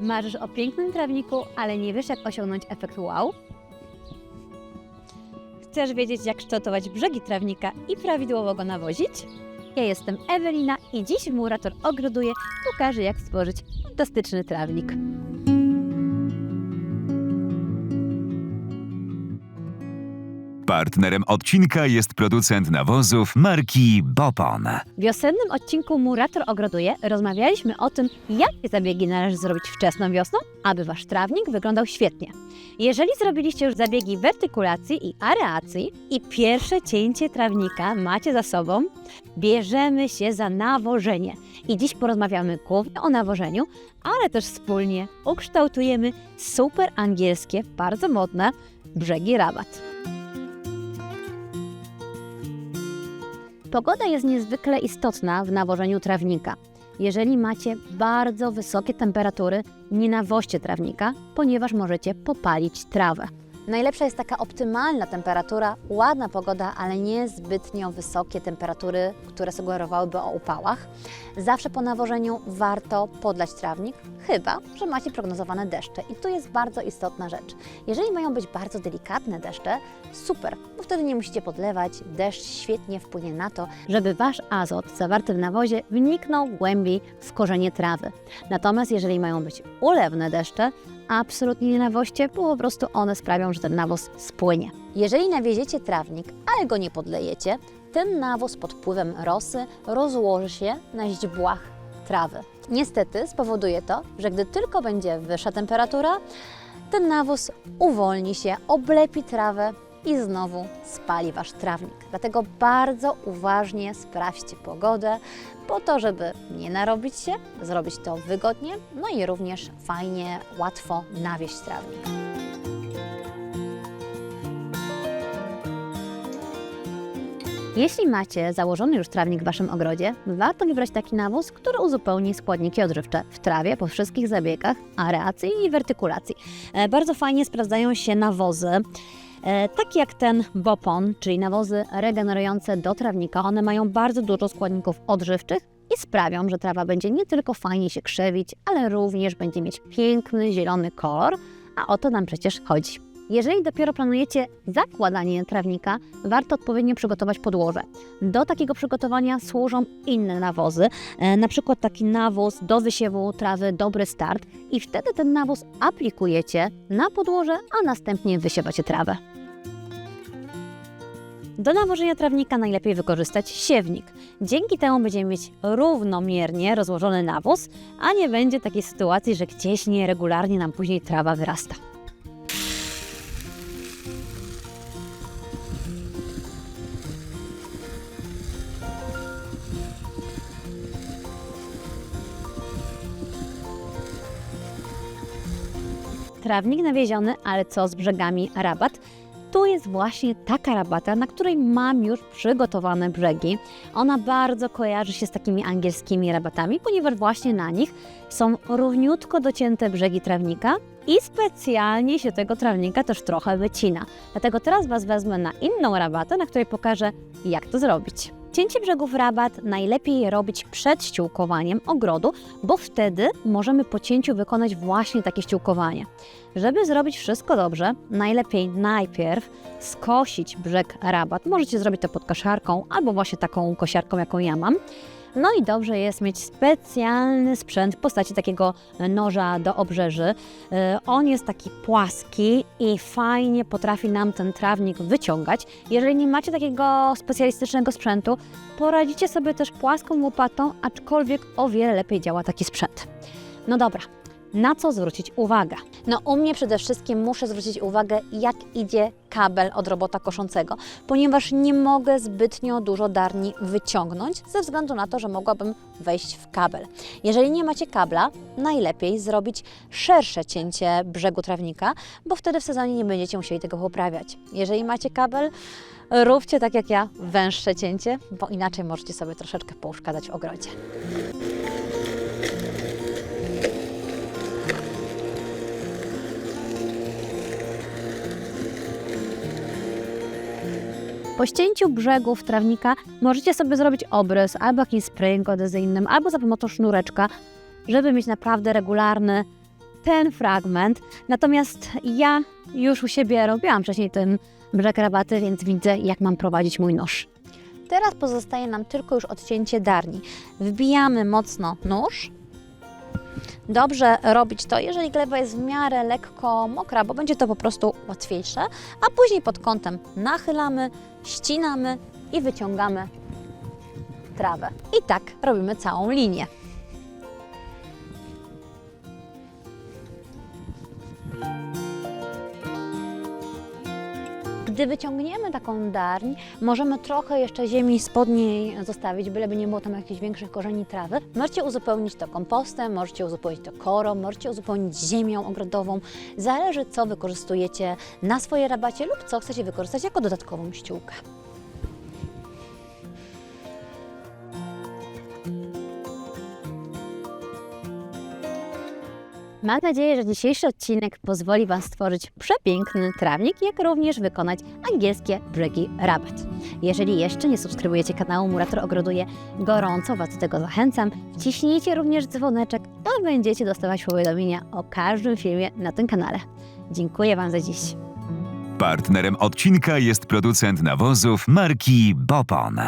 Marzysz o pięknym trawniku, ale nie wiesz, jak osiągnąć efekt wow? Chcesz wiedzieć, jak kształtować brzegi trawnika i prawidłowo go nawozić? Ja jestem Ewelina i dziś Murator Ogroduje pokażę, jak stworzyć fantastyczny trawnik. Partnerem odcinka jest producent nawozów marki Bopon. W wiosennym odcinku Murator Ogroduje rozmawialiśmy o tym, jakie zabiegi należy zrobić wczesną wiosną, aby Wasz trawnik wyglądał świetnie. Jeżeli zrobiliście już zabiegi wertykulacji i areacji i pierwsze cięcie trawnika macie za sobą, bierzemy się za nawożenie. I dziś porozmawiamy głównie o nawożeniu, ale też wspólnie ukształtujemy super angielskie, bardzo modne brzegi rabat. Pogoda jest niezwykle istotna w nawożeniu trawnika. Jeżeli macie bardzo wysokie temperatury, nie nawoźcie trawnika, ponieważ możecie popalić trawę. Najlepsza jest taka optymalna temperatura, ładna pogoda, ale nie zbytnio wysokie temperatury, które sugerowałyby o upałach. Zawsze po nawożeniu warto podlać trawnik, chyba że macie prognozowane deszcze. I tu jest bardzo istotna rzecz. Jeżeli mają być bardzo delikatne deszcze, super, bo wtedy nie musicie podlewać. Deszcz świetnie wpłynie na to, żeby wasz azot zawarty w nawozie wniknął głębiej w korzenie trawy. Natomiast jeżeli mają być ulewne deszcze, absolutnie nie nawoźcie, bo po prostu one sprawią, że ten nawóz spłynie. Jeżeli nawieziecie trawnik, ale go nie podlejecie, ten nawóz pod wpływem rosy rozłoży się na źdźbłach trawy. Niestety spowoduje to, że gdy tylko będzie wyższa temperatura, ten nawóz uwolni się, oblepi trawę i znowu spali wasz trawnik. Dlatego bardzo uważnie sprawdźcie pogodę, po to, żeby nie narobić się, zrobić to wygodnie, no i również fajnie, łatwo nawieść trawnik. Jeśli macie założony już trawnik w Waszym ogrodzie, warto wybrać taki nawóz, który uzupełni składniki odżywcze w trawie po wszystkich zabiegach areacji i wertykulacji. E, Bardzo fajnie sprawdzają się nawozy, e, takie jak ten Bopon, czyli nawozy regenerujące do trawnika. One mają bardzo dużo składników odżywczych i sprawią, że trawa będzie nie tylko fajnie się krzewić, ale również będzie mieć piękny, zielony kolor, a o to nam przecież chodzi. Jeżeli dopiero planujecie zakładanie trawnika, warto odpowiednio przygotować podłoże. Do takiego przygotowania służą inne nawozy, e, na przykład taki nawóz do wysiewu trawy Dobry Start i wtedy ten nawóz aplikujecie na podłoże, a następnie wysiewacie trawę. Do nawożenia trawnika najlepiej wykorzystać siewnik. Dzięki temu będziemy mieć równomiernie rozłożony nawóz, a nie będzie takiej sytuacji, że gdzieś nieregularnie nam później trawa wyrasta. Trawnik nawieziony, ale co z brzegami rabat? Tu jest właśnie taka rabata, na której mam już przygotowane brzegi. Ona bardzo kojarzy się z takimi angielskimi rabatami, ponieważ właśnie na nich są równiutko docięte brzegi trawnika i specjalnie się tego trawnika też trochę wycina. Dlatego teraz Was wezmę na inną rabatę, na której pokażę, jak to zrobić. Cięcie brzegów rabat najlepiej robić przed ściółkowaniem ogrodu, bo wtedy możemy po cięciu wykonać właśnie takie ściółkowanie. Żeby zrobić wszystko dobrze, najlepiej najpierw skosić brzeg rabat. Możecie zrobić to pod kosiarką albo właśnie taką kosiarką, jaką ja mam. No i dobrze jest mieć specjalny sprzęt w postaci takiego noża do obrzeży. E, On jest taki płaski i fajnie potrafi nam ten trawnik wyciągać. Jeżeli nie macie takiego specjalistycznego sprzętu, poradzicie sobie też płaską łopatą, aczkolwiek o wiele lepiej działa taki sprzęt. No dobra, na co zwrócić uwagę? No u mnie przede wszystkim muszę zwrócić uwagę, jak idzie kabel od robota koszącego, ponieważ nie mogę zbytnio dużo darni wyciągnąć, ze względu na to, że mogłabym wejść w kabel. Jeżeli nie macie kabla, najlepiej zrobić szersze cięcie brzegu trawnika, bo wtedy w sezonie nie będziecie musieli tego poprawiać. Jeżeli macie kabel, róbcie tak jak ja, węższe cięcie, bo inaczej możecie sobie troszeczkę pouszkadzać w ogrodzie. Po ścięciu brzegów trawnika możecie sobie zrobić obrys albo jakimś sprayem geodezyjnym, albo za pomocą sznureczka, żeby mieć naprawdę regularny ten fragment. Natomiast ja już u siebie robiłam wcześniej ten brzeg rabaty, więc widzę, jak mam prowadzić mój nóż. Teraz pozostaje nam tylko już odcięcie darni. Wbijamy mocno nóż. Dobrze robić to, jeżeli gleba jest w miarę lekko mokra, bo będzie to po prostu łatwiejsze, a później pod kątem nachylamy, ścinamy i wyciągamy trawę. I tak robimy całą linię. Gdy wyciągniemy taką darń, możemy trochę jeszcze ziemi spodniej zostawić, byleby nie było tam jakichś większych korzeni trawy. Możecie uzupełnić to kompostem, możecie uzupełnić to korą, możecie uzupełnić ziemią ogrodową. Zależy, co wykorzystujecie na swojej rabacie lub co chcecie wykorzystać jako dodatkową ściółkę. Mam nadzieję, że dzisiejszy odcinek pozwoli Wam stworzyć przepiękny trawnik, jak również wykonać angielskie brzegi rabat. Jeżeli jeszcze nie subskrybujecie kanału Murator Ogroduje, gorąco Was do tego zachęcam. Wciśnijcie również dzwoneczek, a będziecie dostawać powiadomienia o każdym filmie na tym kanale. Dziękuję Wam za dziś. Partnerem odcinka jest producent nawozów marki Bopon.